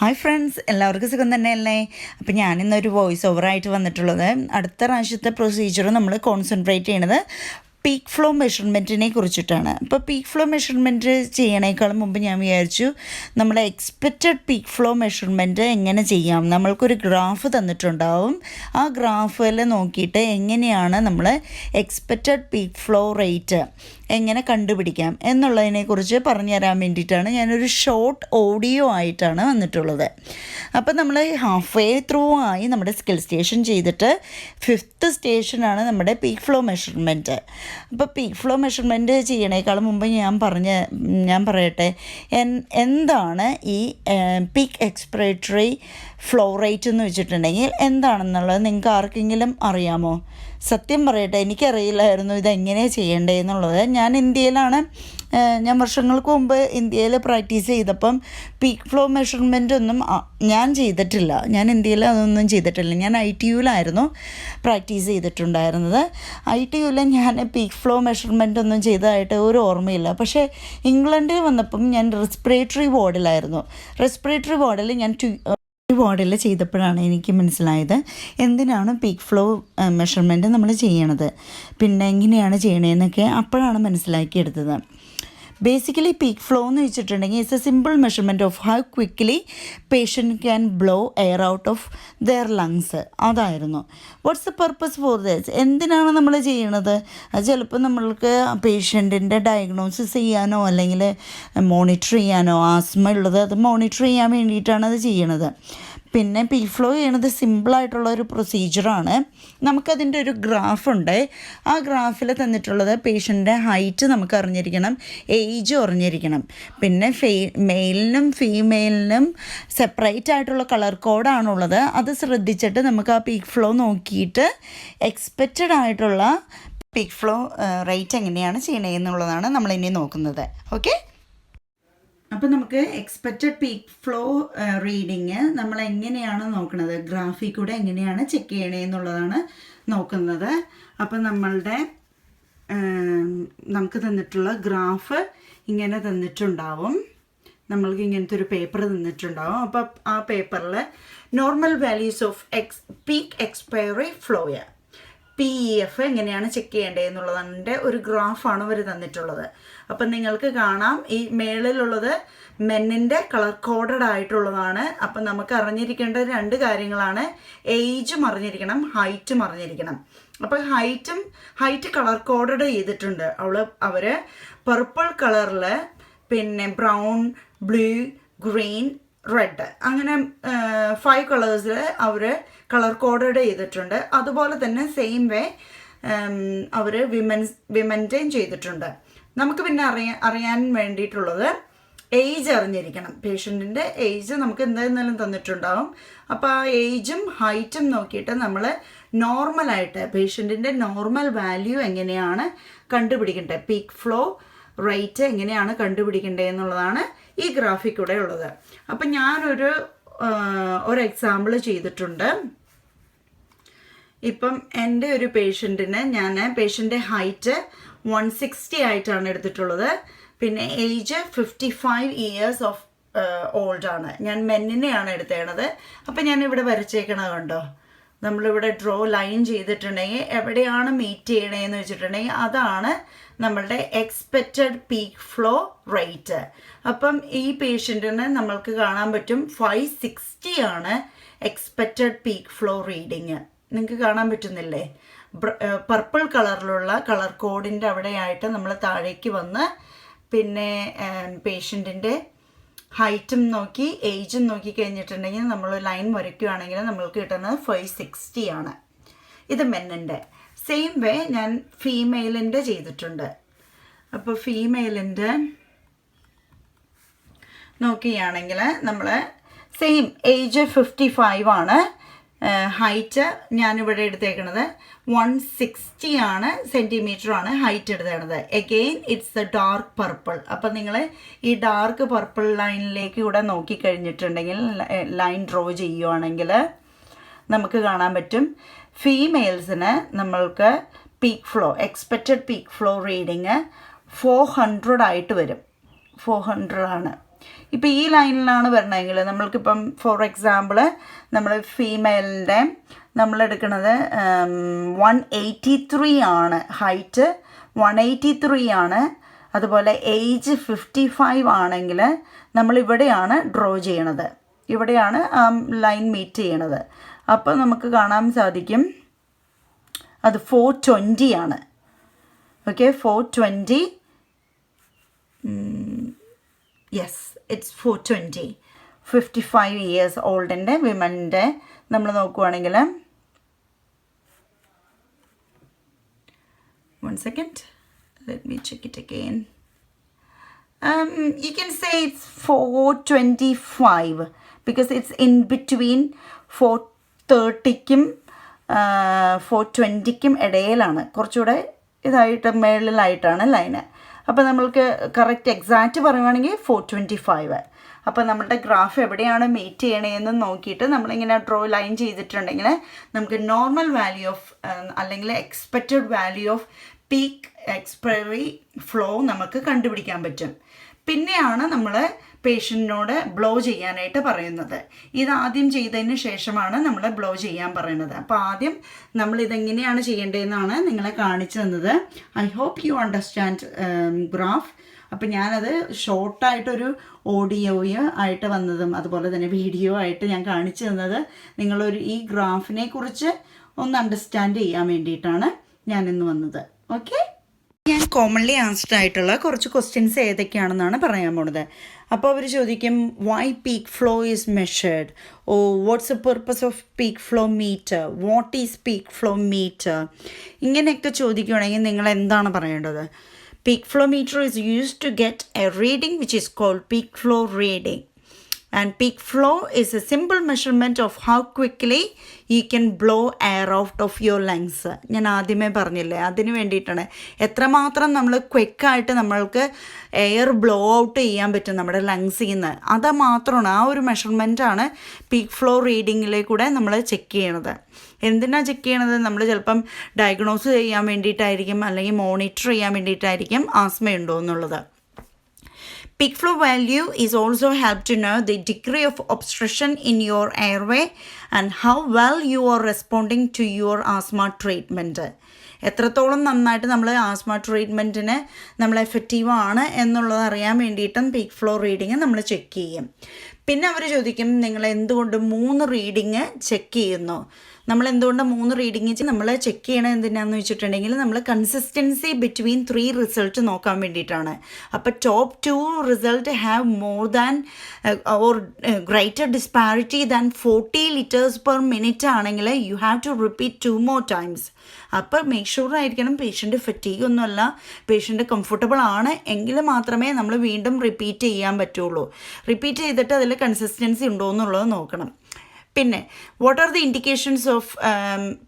Hi friends എല്ലാവർക്കും സുഖം തന്നെയല്ലേ? അപ്പം ഞാനിന്നൊരു വോയിസ് ഓവറായിട്ട് വന്നിട്ടുള്ളത് അടുത്ത പ്രാവശ്യത്തെ പ്രൊസീജിയർ നമ്മൾ കോൺസെൻട്രേറ്റ് ചെയ്യണത് പീക്ക് ഫ്ലോ മെഷർമെന്റിനെ കുറിച്ചിട്ടാണ്. അപ്പോൾ പീക്ക് ഫ്ലോ മെഷർമെന്റ് ചെയ്യണേക്കാളും മുമ്പ് ഞാൻ വിചാരിച്ചു നമ്മുടെ എക്സ്പെക്റ്റഡ് പീക്ക് ഫ്ലോ മെഷർമെന്റ് എങ്ങനെ ചെയ്യാം? നമ്മൾക്കൊരു ഗ്രാഫ് തന്നിട്ടുണ്ടാവും. ആ ഗ്രാഫിൽ നോക്കിയിട്ട് എങ്ങനെയാണ് നമ്മൾ എക്സ്പെക്റ്റഡ് പീക്ക് ഫ്ലോ റേറ്റ് എങ്ങനെ കണ്ടുപിടിക്കാം എന്നുള്ളതിനെക്കുറിച്ച് പറഞ്ഞു തരാൻ വേണ്ടിയിട്ടാണ് ഞാനൊരു ഷോർട്ട് ഓഡിയോ ആയിട്ടാണ് വന്നിട്ടുള്ളത്. അപ്പോൾ നമ്മൾ ഹാഫ് വേ ത്രൂ ആയി നമ്മുടെ സ്കിൽ സ്റ്റേഷൻ ചെയ്തിട്ട് ഫിഫ്ത്ത് സ്റ്റേഷനാണ് നമ്മുടെ പീക്ക് ഫ്ലോ മെഷർമെന്റ് അപ്പോൾ പീക്ക് ഫ്ലോ മെഷർമെന്റ് ചെയ്യണേക്കാളും മുമ്പ് ഞാൻ പറഞ്ഞ ഞാൻ പറയട്ടെ എന്താണ് ഈ പീക്ക് എക്സ്പിറേറ്ററി ഫ്ലോ റേറ്റ് എന്ന് വെച്ചിട്ടുണ്ടെങ്കിൽ എന്താണെന്നുള്ളത് നിങ്ങൾക്ക് ആർക്കെങ്കിലും അറിയാമോ? സത്യം പറയട്ടെ എനിക്കറിയില്ലായിരുന്നു ഇതെങ്ങനെയാണ് ചെയ്യേണ്ടതെന്നുള്ളത്. ഞാൻ ഇന്ത്യയിലാണ് ഞാൻ വർഷങ്ങൾക്ക് മുമ്പ് ഇന്ത്യയിൽ പ്രാക്ടീസ് ചെയ്തപ്പം പീക്ക് ഫ്ലോ മെഷർമെന്റ് ഒന്നും ഞാൻ ചെയ്തിട്ടില്ല. ഞാൻ ഇന്ത്യയിൽ അതൊന്നും ചെയ്തിട്ടില്ല. ഞാൻ ഐ ടി യുവിലായിരുന്നു പ്രാക്ടീസ് ചെയ്തിട്ടുണ്ടായിരുന്നത്. ഐ ടി യുവിൽ ഞാൻ പീക്ക് ഫ്ലോ മെഷർമെന്റ് ഒന്നും ചെയ്തതായിട്ട് ഒരു ഓർമ്മയില്ല. പക്ഷേ ഇംഗ്ലണ്ടിൽ വന്നപ്പം ഞാൻ റെസ്പിറേറ്ററി വാർഡിലായിരുന്നു. റെസ്പിറേറ്ററി വാർഡിൽ ഞാൻ ടു വാർഡിൽ ചെയ്തപ്പോഴാണ് എനിക്ക് മനസ്സിലായത് എന്തിനാണ് പീക്ക് ഫ്ലോ മെഷർമെന്റ് നമ്മൾ ചെയ്യണത്? പിന്നെ എങ്ങനെയാണ് ചെയ്യണതെന്നൊക്കെ അപ്പോഴാണ് മനസ്സിലാക്കിയെടുത്തത്. ബേസിക്കലി പീക്ക് ഫ്ലോ എന്ന് വെച്ചിട്ടുണ്ടെങ്കിൽ it's a simple measurement of how quickly patient can blow air out of their lungs അതായിരുന്നു. What's the purpose for this എന്തിനാണ് നമ്മൾ ചെയ്യണത്? ചിലപ്പോൾ നമ്മൾക്ക് പേഷ്യന്റിന്റെ ഡയഗ്നോസിസ് ചെയ്യാനോ അല്ലെങ്കിൽ മോണിറ്റർ ചെയ്യാനോ ആസ്മ ഉള്ളത് അത് മോണിറ്റർ ചെയ്യാൻ വേണ്ടിയിട്ടാണ് അത് ചെയ്യണത്. പിന്നെ പി ഫ്ലോ ചെയ്യണത് സിമ്പിളായിട്ടുള്ള ഒരു പ്രൊസീജിയറാണ് നമുക്കതിന്റെ ഒരു ഗ്രാഫ് ഉണ്ട്. ആ ഗ്രാഫിൽ തന്നിട്ടുള്ളത് പേഷ്യന്റെ ഹൈറ്റ് നമുക്ക് അറിഞ്ഞിരിക്കണം ഏജ് അറിഞ്ഞിരിക്കണം. പിന്നെ ഫേ മെയിലിനും ഫീമെയിലിനും സെപ്പറേറ്റ് ആയിട്ടുള്ള കളർ കോഡാണുള്ളത് അത് ശ്രദ്ധിച്ചിട്ട് നമുക്ക് ആ പീക്ക് ഫ്ലോ നോക്കിയിട്ട് എക്സ്പെക്റ്റഡ് ആയിട്ടുള്ള പീക്ക് ഫ്ലോ റേറ്റ് എങ്ങനെയാണ് ചെയ്യണേ എന്നുള്ളതാണ് നമ്മളിനി നോക്കുന്നത്. ഓക്കെ അപ്പോൾ നമുക്ക് എക്സ്പെക്റ്റഡ് പീക്ക് ഫ്ലോ റീഡിങ് നമ്മൾ എങ്ങനെയാണ് നോക്കുന്നത് ഗ്രാഫിൽ കൂടെ എങ്ങനെയാണ് ചെക്ക് ചെയ്യണേ എന്നുള്ളതാണ് നോക്കുന്നത്. അപ്പോൾ നമ്മളുടെ നമുക്ക് തന്നിട്ടുള്ള ഗ്രാഫ് ഇങ്ങനെ തന്നിട്ടുണ്ടാവും. നമ്മൾക്ക് ഇങ്ങനത്തെ ഒരു പേപ്പർ തന്നിട്ടുണ്ടാവും. അപ്പോൾ ആ പേപ്പറിൽ normal values of ex peak expiry ഫ്ലോയ P E F എങ്ങനെയാണ് ചെക്ക് ചെയ്യേണ്ടത് എന്നുള്ളതിന്റെ ഒരു ഗ്രാഫാണ് ഇവർ തന്നിട്ടുള്ളത്. അപ്പം നിങ്ങൾക്ക് കാണാം ഈ മേളിലുള്ളത് മെന്നിന്റെ കളർ കോഡഡ് ആയിട്ടുള്ളതാണ്. അപ്പം നമുക്ക് അറിഞ്ഞിരിക്കേണ്ട രണ്ട് കാര്യങ്ങളാണ്. ഏജും അറിഞ്ഞിരിക്കണം ഹൈറ്റും അറിഞ്ഞിരിക്കണം. അപ്പം ഹൈറ്റും ഹൈറ്റ് കളർ കോഡഡ് ചെയ്തിട്ടുണ്ട്. അവൾ അവർ പർപ്പിൾ കളറിൽ പിന്നെ ബ്രൗൺ ബ്ലൂ ഗ്രീൻ റെഡ് അങ്ങനെ ഫൈവ് കളേഴ്സിൽ അവർ കളർ കോഡഡ് ചെയ്തിട്ടുണ്ട്. അതുപോലെ തന്നെ സെയിം വേ അവർ വിമൻസ് വിമന്റെയും ചെയ്തിട്ടുണ്ട്. നമുക്ക് പിന്നെ അറിയാൻ അറിയാൻ വേണ്ടിയിട്ടുള്ളത് ഏജ് അറിഞ്ഞിരിക്കണം. പേഷ്യന്റിന്റെ ഏജ് നമുക്ക് എന്തായിരുന്നാലും തന്നിട്ടുണ്ടാവും. അപ്പോൾ ആ ഏജും ഹൈറ്റും നോക്കിയിട്ട് നമ്മൾ നോർമലായിട്ട് പേഷ്യന്റിന്റെ നോർമൽ വാല്യൂ എങ്ങനെയാണ് കണ്ടുപിടിക്കേണ്ടത്? പീക്ക് ഫ്ലോ റേറ്റ് എങ്ങനെയാണ് കണ്ടുപിടിക്കേണ്ടത് എന്നുള്ളതാണ് ഈ ഗ്രാഫിക്കൂടെ ഉള്ളത്. അപ്പം ഞാനൊരു ഒരു എക്സാമ്പിൾ ചെയ്തിട്ടുണ്ട്. ഇപ്പം എന്റെ ഒരു പേഷ്യന്റിന് ഞാൻ പേഷ്യന്റെ ഹൈറ്റ് വൺ സിക്സ്റ്റി ആയിട്ടാണ് എടുത്തിട്ടുള്ളത്. പിന്നെ age fifty five years of ഓൾഡാണ് ഞാൻ മെന്നിനെയാണ് എടുത്തേണത്. അപ്പം ഞാൻ ഇവിടെ വരച്ചേക്കണത് കണ്ടോ? നമ്മളിവിടെ ഡ്രോ ലൈൻ ചെയ്തിട്ടുണ്ടെങ്കിൽ എവിടെയാണ് മീറ്റ് ചെയ്യണേന്ന് വെച്ചിട്ടുണ്ടെങ്കിൽ അതാണ് നമ്മളുടെ എക്സ്പെക്റ്റഡ് പീക്ക് ഫ്ലോ റേറ്റ് അപ്പം ഈ പേഷ്യന്റിന് നമ്മൾക്ക് കാണാൻ പറ്റും ഫൈവ് സിക്സ്റ്റി ആണ് എക്സ്പെക്റ്റഡ് പീക്ക് ഫ്ലോ റീഡിങ് നിങ്ങൾക്ക് കാണാൻ പറ്റുന്നില്ലേ? പർപ്പിൾ കളറിലുള്ള കളർ കോഡിന്റെ അവിടെയായിട്ട് നമ്മൾ താഴേക്ക് വന്ന് പിന്നെ പേഷ്യന്റിന്റെ ഹൈറ്റും നോക്കി ഏജും നോക്കി കഴിഞ്ഞിട്ടുണ്ടെങ്കിൽ നമ്മൾ ലൈൻ വരയ്ക്കുകയാണെങ്കിൽ നമ്മൾക്ക് കിട്ടുന്നത് ഫൈവ് സിക്സ്റ്റി ആണ്. ഇത് മെന്നിന്റെ. സെയിം വേ ഞാൻ ഫീമെയിലിന്റെ ചെയ്തിട്ടുണ്ട്. അപ്പോൾ ഫീമെയിലിന്റെ നോക്കുകയാണെങ്കിൽ നമ്മൾ സെയിം ഏജ് ഫിഫ്റ്റി ഫൈവ് ആണ്. ഹൈറ്റ് ഞാനിവിടെ എടുത്തേക്കണത് വൺ സിക്സ്റ്റി ആണ് ആണ് height എടുത്തേക്കണത്. Again it's a dark purple അപ്പം നിങ്ങൾ ഈ ഡാർക്ക് പർപ്പിൾ ലൈനിലേക്ക് കൂടെ നോക്കിക്കഴിഞ്ഞിട്ടുണ്ടെങ്കിൽ ലൈൻ ഡ്രോ ചെയ്യുവാണെങ്കിൽ നമുക്ക് കാണാൻ പറ്റും. ഫീമെയിൽസിന് നമ്മൾക്ക് peak flow expected peak flow reading four hundred ആയിട്ട് വരും. ഫോർ ഹൺഡ്രഡ് ആണ്. ഇപ്പോൾ ഈ ലൈനിലാണ് വരണമെങ്കിൽ നമ്മൾക്കിപ്പം ഫോർ എക്സാമ്പിൾ നമ്മൾ ഫീമെയിലിന്റെ നമ്മൾ എടുക്കുന്നത് വൺ എയ്റ്റി ത്രീ ആണ്. ഹൈറ്റ് വൺ എയ്റ്റി ത്രീ ആണ്. അതുപോലെ ഏജ് ഫിഫ്റ്റി ഫൈവ് ആണെങ്കിൽ നമ്മൾ ഇവിടെയാണ് ഡ്രോ ചെയ്യണത്. ഇവിടെയാണ് ആ ലൈൻ മീറ്റ് ചെയ്യണത്. അപ്പോൾ നമുക്ക് കാണാൻ സാധിക്കും. അത് ഫോർ ട്വന്റി ആണ്. Okay four twenty yes it's four twenty fifty five years ഓൾഡിന്റെ വിമന്റെ നമ്മൾ നോക്കുവാണെങ്കിൽ. One second. Let me check it again. Um, you can say it's 425 because it's in between 430ക്കും ഫോർ ട്വന്റിക്കും ഇടയിലാണ്. കുറച്ചുകൂടെ ഇതായിട്ട് മേളിലായിട്ടാണ് ലൈന് അപ്പോൾ നമ്മൾക്ക് കറക്റ്റ് എക്സാക്റ്റ് പറയുവാണെങ്കിൽ ഫോർ ട്വന്റി ഫൈവ് അപ്പോൾ നമ്മുടെ ഗ്രാഫ് എവിടെയാണ് മീറ്റ് ചെയ്യണതെന്ന് നോക്കിയിട്ട് നമ്മളിങ്ങനെ ഡ്രോ ലൈൻ ചെയ്തിട്ടുണ്ടെങ്കിൽ നമുക്ക് നോർമൽ വാല്യൂ ഓഫ് അല്ലെങ്കിൽ expected value of peak expiry flow നമുക്ക് കണ്ടുപിടിക്കാൻ പറ്റും. പിന്നെയാണ് നമ്മൾ പേഷ്യന്റിനോട് ബ്ലോ ചെയ്യാനായിട്ട് പറയുന്നത്. ഇത് ആദ്യം ചെയ്തതിന് ശേഷമാണ് നമ്മൾ ബ്ലോ ചെയ്യാൻ പറയുന്നത്. അപ്പോൾ ആദ്യം നമ്മൾ ഇതെങ്ങനെയാണ് ചെയ്യേണ്ടതെന്നാണ് നിങ്ങളെ കാണിച്ചു തന്നത്. I hope you understand graph അപ്പം ഞാനത് ഷോർട്ടായിട്ടൊരു ഓഡിയോയോ ആയിട്ട് വന്നതും അതുപോലെ തന്നെ വീഡിയോ ആയിട്ട് ഞാൻ കാണിച്ചു തന്നത്. നിങ്ങളൊരു ഈ ഗ്രാഫിനെ കുറിച്ച് ഒന്ന് അണ്ടർസ്റ്റാൻഡ് ചെയ്യാൻ വേണ്ടിയിട്ടാണ് ഞാനിന്ന് വന്നത്. ഓക്കെ കോമൺലി ആൻസ്ഡ് ആയിട്ടുള്ള കുറച്ച് ക്വസ്റ്റ്യൻസ് ഏതൊക്കെയാണെന്നാണ് പറയാൻ പോണത്. അപ്പോൾ അവർ ചോദിക്കും why peak flow is measured or what's a purpose of peak flow meter what is peak flow meter ഇങ്ങനെയൊക്കെ ചോദിക്കുകയാണെങ്കിൽ നിങ്ങൾ എന്താണ് പറയേണ്ടത്? Peak flow meter is use to get a reading which is called peak flow reading and peak flow is a simple measurement of how quickly you can blow air out of your lungs. ഞാൻ ആദ്യമേ പറഞ്ഞില്ലേ അതിന് വേണ്ടിയിട്ടാണ്. എത്രമാത്രം നമ്മൾ ക്വിക്കായിട്ട് നമ്മൾക്ക് air blow out ചെയ്യാൻ പറ്റും നമ്മുടെ ലങ്സിൽ നിന്ന് അത് മാത്രമാണ് ആ ഒരു മെഷർമെന്റാണ് പീക്ക് ഫ്ലോ റീഡിങ്ങിലെ കൂടെ നമ്മൾ ചെക്ക് ചെയ്യണത്. എന്തിനാണ് ചെക്ക് ചെയ്യണത്? നമ്മൾ ചിലപ്പം ഡയഗ്നോസ് ചെയ്യാൻ വേണ്ടിയിട്ടായിരിക്കും അല്ലെങ്കിൽ മോണിറ്റർ ചെയ്യാൻ വേണ്ടിയിട്ടായിരിക്കും ആസ്മയുണ്ടോ എന്നുള്ളത്. Peak flow value is also help to know the degree of obstruction in your airway and how well you are responding to your asthma treatment. എത്രത്തോളം നന്നായിട്ട് നമ്മൾ ആസ്മ ട്രീറ്റ്മെന്റിന് നമ്മൾ എഫക്റ്റീവ് ആണ് എന്നുള്ളത് അറിയാൻ വേണ്ടിയിട്ടും പീക്ക് ഫ്ലോ റീഡിങ് നമ്മൾ ചെക്ക് ചെയ്യും പിന്നെ അവർ ചോദിക്കും നിങ്ങൾ എന്തുകൊണ്ട് മൂന്ന് റീഡിങ് ചെക്ക് ചെയ്യുന്നു നമ്മൾ എന്തുകൊണ്ടാണ് മൂന്ന് റീഡിങ് നമ്മൾ ചെക്ക് ചെയ്യണത് എന്തിനാന്ന് വെച്ചിട്ടുണ്ടെങ്കിൽ നമ്മൾ കൺസിസ്റ്റൻസി ബിറ്റ്വീൻ ത്രീ റിസൾട്ട് നോക്കാൻ വേണ്ടിയിട്ടാണ്. അപ്പോൾ top two result have more than or greater disparity than forty litres per minute ആണെങ്കിൽ you have to repeat two more times അപ്പോൾ മേക്ക് ഷുവർ ആയിരിക്കണം പേഷ്യന്റ് ഫറ്റീഗ് ഒന്നുമല്ല പേഷ്യന്റ് കംഫർട്ടബിൾ ആണ്. എങ്കിൽ മാത്രമേ നമ്മൾ വീണ്ടും റിപ്പീറ്റ് ചെയ്യാൻ പറ്റുള്ളൂ. റിപ്പീറ്റ് ചെയ്തിട്ട് അതിൽ കൺസിസ്റ്റൻസി ഉണ്ടോ എന്നുള്ളത് നോക്കണം. പിന്നെ what are the indications of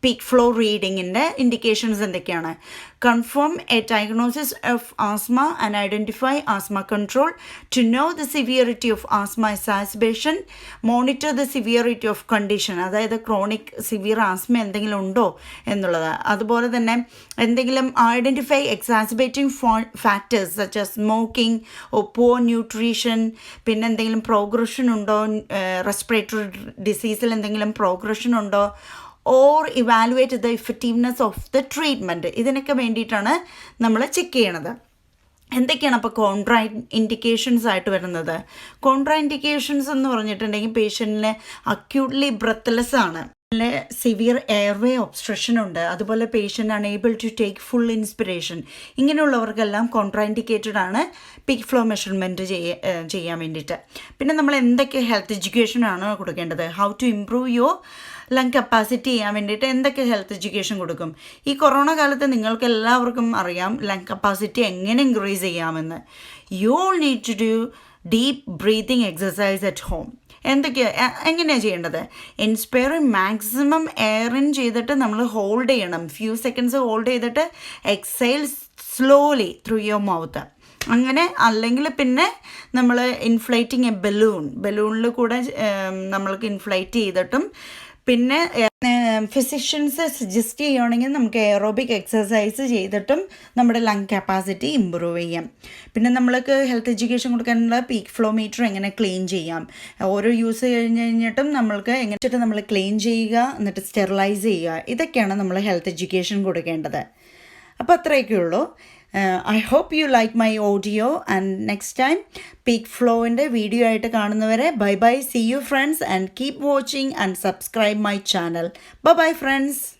peak flow റീഡിങ്ങിന്റെ indications എന്തൊക്കെയാണ്? Confirm a diagnosis of asthma and identify asthma control, to know the severity of asthma exacerbation, monitor the severity of condition അതായത് chronic severe asthma എന്തെങ്കിലും ഉണ്ടോ എന്നുള്ളത്. അതുപോലെ തന്നെ എന്തെങ്കിലും identify exacerbating factors such smoking or poor nutrition പിന്നെ എന്തെങ്കിലും progression ഉണ്ടോ റെസ്പിറേറ്ററി ഡിസീസിൽ എന്തെങ്കിലും പ്രോഗ്രഷൻ ഉണ്ടോ or evaluate the effectiveness of the treatment ഇതിനൊക്കെ വേണ്ടിയിട്ടാണ് നമ്മൾ ചെക്ക് ചെയ്യണത്. എന്തൊക്കെയാണ് അപ്പോൾ കോൺട്രാ ഇൻഡിക്കേഷൻസ് ആയിട്ട് വരുന്നത്? കോൺട്രാ ഇൻഡിക്കേഷൻസ് എന്ന് പറഞ്ഞിട്ടുണ്ടെങ്കിൽ പേഷ്യന്റിന് അക്യൂട്ട്ലി ബ്രത്ത്ലെസ് ആണ്. സിവിയർ എയർവേ ഒബ്സ്ട്രക്ഷൻ ഉണ്ട്. അതുപോലെ patient unable to take full inspiration ഇങ്ങനെയുള്ളവർക്കെല്ലാം contraindicated ആണ് പിക് ഫ്ലോ മെഷർമെന്റ് ചെയ്യാൻ വേണ്ടിയിട്ട്. പിന്നെ നമ്മൾ എന്തൊക്കെ ഹെൽത്ത് എഡ്യൂക്കേഷൻ ആണ് കൊടുക്കേണ്ടത്? How to improve your lung capacity ചെയ്യാൻ വേണ്ടിയിട്ട് എന്തൊക്കെ ഹെൽത്ത് എഡ്യൂക്കേഷൻ കൊടുക്കും? ഈ കൊറോണ കാലത്ത് നിങ്ങൾക്ക് എല്ലാവർക്കും അറിയാം ലങ് കപ്പാസിറ്റി എങ്ങനെ ഇൻക്രീസ് ചെയ്യാമെന്ന്. You all need to do deep breathing exercise at home എന്തൊക്കെയാണ് എങ്ങനെയാണ് ചെയ്യേണ്ടത്? ഇൻസ്പയറിങ് മാക്സിമം എയർ ഇൻ ചെയ്തിട്ട് നമ്മൾ ഹോൾഡ് ചെയ്യണം. ഫ്യൂ സെക്കൻഡ്സ് ഹോൾഡ് ചെയ്തിട്ട് exhale slowly through your mouth അങ്ങനെ അല്ലെങ്കിൽ പിന്നെ നമ്മൾ ഇൻഫ്ലേറ്റിംഗ് എ ബലൂൺ ബലൂണിൽ കൂടെ നമ്മൾക്ക് ഇൻഫ്ലൈറ്റ് ചെയ്തിട്ടും പിന്നെ ഫിസിഷ്യൻസ് സജസ്റ്റ് ചെയ്യുകയാണെങ്കിൽ നമുക്ക് എയറോബിക് എക്സസൈസ് ചെയ്തിട്ടും നമ്മുടെ ലങ് കപ്പാസിറ്റി ഇമ്പ്രൂവ് ചെയ്യാം. പിന്നെ നമ്മൾക്ക് ഹെൽത്ത് എഡ്യൂക്കേഷൻ കൊടുക്കാനുള്ള പീക്ക് ഫ്ലോ മീറ്റർ എങ്ങനെ ക്ലീൻ ചെയ്യാം? ഓരോ യൂസ് കഴിഞ്ഞ് കഴിഞ്ഞിട്ടും നമ്മൾക്ക് എങ്ങനെ നമ്മൾ ക്ലീൻ ചെയ്യുക എന്നിട്ട് സ്റ്റെറിലൈസ് ചെയ്യുക ഇതൊക്കെയാണ് നമ്മൾ ഹെൽത്ത് എഡ്യൂക്കേഷൻ കൊടുക്കേണ്ടത്. അപ്പോൾ അത്രയൊക്കെ ഉള്ളൂ. I hope you like my audio and next time peak ഫ്ലോവിന്റെ video ആയിട്ട് കാണുന്നവരെ bye bye see you friends and keep watching and subscribe my channel bye bye friends